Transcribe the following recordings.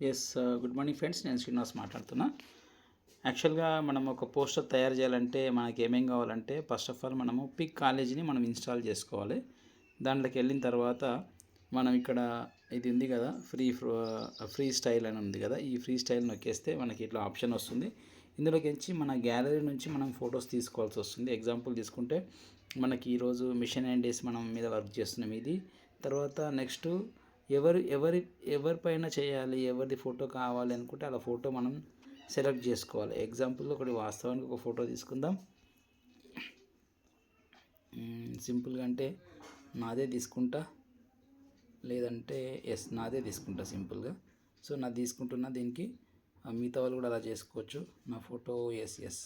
Yes good morning friends నేను శ్రీనివాస్ మాట్లాడుతున్నా. యాక్చువల్గా మనం ఒక పోస్టర్ తయారు చేయాలంటే మనకి ఏమేం కావాలంటే ఫస్ట్ ఆఫ్ ఆల్ మనము పిక్ కాలేజీని మనం ఇన్స్టాల్ చేసుకోవాలి. దాంట్లోకి వెళ్ళిన తర్వాత మనం ఇక్కడ ఇది ఉంది కదా ఫ్రీ ఫ్రీ స్టైల్ అని ఉంది కదా ఈ ఫ్రీ స్టైల్ నొక్కేస్తే మనకి ఇట్లా ఆప్షన్ వస్తుంది. ఇందులోకి వచ్చి మన గ్యాలరీ నుంచి మనం ఫొటోస్ తీసుకోవాల్సి వస్తుంది. ఎగ్జాంపుల్ తీసుకుంటే మనకి ఈరోజు మిషన్ అండ్ డేస్ మనం మీద వర్క్ చేస్తున్నాం ఇది. తర్వాత నెక్స్ట్ ఎవరు ఎవరి ఎవరిపైన చేయాలి ఎవరిది ఫోటో కావాలి అనుకుంటే అలా ఫోటో మనం సెలెక్ట్ చేసుకోవాలి. ఎగ్జాంపుల్ ఒకటి వాస్తవానికి ఒక ఫోటో తీసుకుందాం. సింపుల్గా అంటే నాదే తీసుకుంటా లేదంటే ఎస్ నాదే తీసుకుంటా సింపుల్గా. సో నా తీసుకుంటున్నా దీనికి మిగతా వాళ్ళు కూడా అలా చేసుకోవచ్చు. నా ఫోటో ఎస్ ఎస్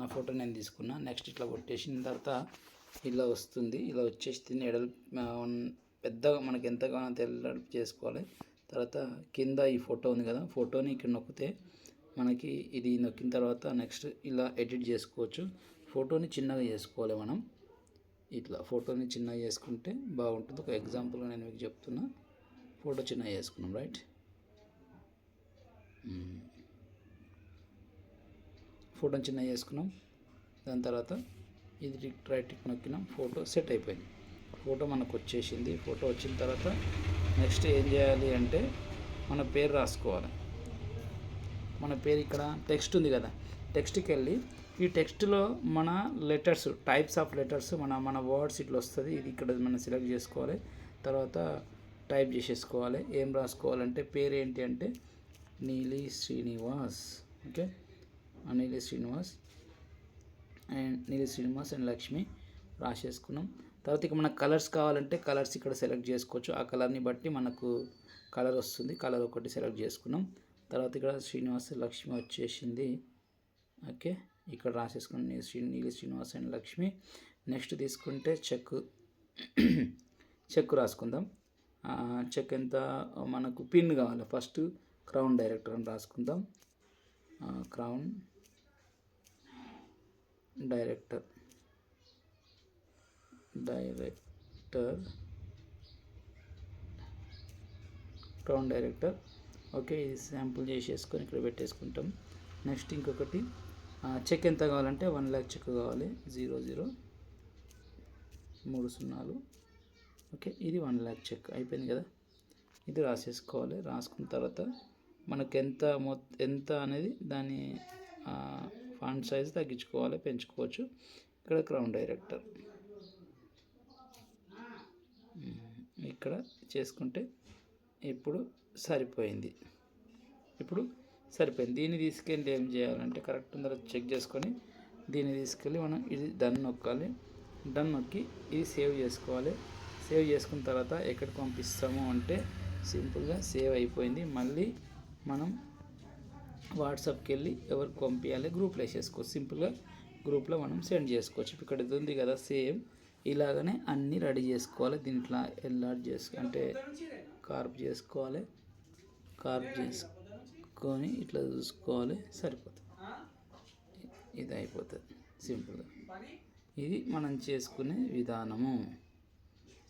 నా ఫోటో నేను తీసుకున్నా నెక్స్ట్ ఇట్లా కొట్టేసిన తర్వాత ఇలా వస్తుంది ఇలా వచ్చేసి తిని ఎడల్ పెద్దగా మనకి ఎంతగానో కావాలో చేసుకోవాలి. తర్వాత కింద ఈ ఫోటో ఉంది కదా ఫోటోని ఇక్కడ నొక్కితే మనకి ఇది నొక్కిన తర్వాత నెక్స్ట్ ఇలా ఎడిట్ చేసుకోవచ్చు. ఫోటోని చిన్నగా చేసుకోవాలి మనం. ఇట్లా ఫోటోని చిన్నగా చేసుకుంటే బాగుంటుంది. ఒక ఎగ్జాంపుల్గా నేను మీకు చెప్తున్నా. ఫోటో చిన్నగా చేసుకున్నాం రైట్ ఫోటోని చిన్నగా చేసుకున్నాం. దాని తర్వాత ఇది రైట్ నొక్కినాం. ఫోటో సెట్ అయిపోయింది. ఫోటో మనకు వచ్చేసింది ఫోటో వచ్చిన తర్వాత నెక్స్ట్ ఏం చేయాలి అంటే మన పేరు రాసుకోవాలి. మన పేరు ఇక్కడ టెక్స్ట్ ఉంది కదా. టెక్స్ట్కి వెళ్ళి ఈ టెక్స్ట్లో మన లెటర్స్ టైప్స్ ఆఫ్ లెటర్స్ మన మన వర్డ్స్ ఇట్లా వస్తుంది. ఇది ఇక్కడ మనం సెలెక్ట్ చేసుకోవాలి. తర్వాత టైప్ చేసేసుకోవాలి. ఏం రాసుకోవాలంటే పేరు ఏంటి అంటే నీలి శ్రీనివాస్. ఓకే? నీలి శ్రీనివాస్ అండ్ నీలి శ్రీనివాస్ అండ్ లక్ష్మి రాసేసుకున్నాం. తర్వాత ఇక మనకు కలర్స్ కావాలంటే కలర్స్ ఇక్కడ సెలెక్ట్ చేసుకోవచ్చు. ఆ కలర్ని బట్టి మనకు కలర్ వస్తుంది. కలర్ ఒకటి సెలెక్ట్ చేసుకున్నాం. తర్వాత ఇక్కడ శ్రీనివాస్ లక్ష్మి వచ్చేసింది. ఓకే. ఇక్కడ రాసేసుకుని శ్రీ నీలి శ్రీనివాస్ అండ్ లక్ష్మి. నెక్స్ట్ తీసుకుంటే చెక్ చెక్ రాసుకుందాం. చెక్ ఎంత? మనకు పిన్ కావాలి. ఫస్ట్ క్రౌన్ డైరెక్టర్ అని రాసుకుందాం. Crown director. Director crown director. Okay ఇది శాంపుల్ చేసేసుకొని ఇక్కడ పెట్టేసుకుంటాం. నెక్స్ట్ ఇంకొకటి చెక్ ఎంత కావాలంటే వన్ ల్యాక్ చెక్ కావాలి. జీరో జీరో మూడు సున్నాలు ఓకే ఇది వన్ ల్యాక్ చెక్. అయిపోయింది కదా? ఇది రాసేసుకోవాలి. రాసుకున్న తర్వాత మనకు ఎంత మొ ఎంత అనేది దాని ఫాంట్ సైజ్ తగ్గించుకోవాలి పెంచుకోవచ్చు. ఇక్కడ క్రౌన్ డైరెక్టర్. ఇక్కడ చేసుకుంటే ఇప్పుడు సరిపోయింది. ఇప్పుడు సరిపోయింది. దీన్ని తీసుకెళ్ళి ఏం చేయాలంటే కరెక్ట్ ఉందో చెక్ చేసుకొని దీన్ని తీసుకెళ్ళి మనం ఇది డన్ నొక్కాలి. డన్ నొక్కి ఇది సేవ్ చేసుకోవాలి. సేవ్ చేసుకున్న తర్వాత ఎక్కడికి పంపిస్తాము అంటే సింపుల్గా సేవ్ అయిపోయింది. మళ్ళీ మనం వాట్సాప్కి వెళ్ళి ఎవరికి పంపించాలి గ్రూప్లో వేసేసుకోవచ్చు సింపుల్గా గ్రూప్లో మనం సెండ్ చేసుకోవచ్చు. ఇక్కడ ఇది ఉంది కదా సేమ్. ఇలాగనే అన్నీ రెడీ చేసుకోవాలి. దీంట్లో ఎల్లాడ్ చేసు అంటే కార్ప్ చేసుకోవాలి. కార్ప్ చేసుకొని ఇట్లా చూసుకోవాలి. సరిపోతుంది. ఇది అయిపోతుంది. సింపుల్గా ఇది మనం చేసుకునే విధానము.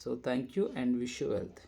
So thank you and wish you wealth.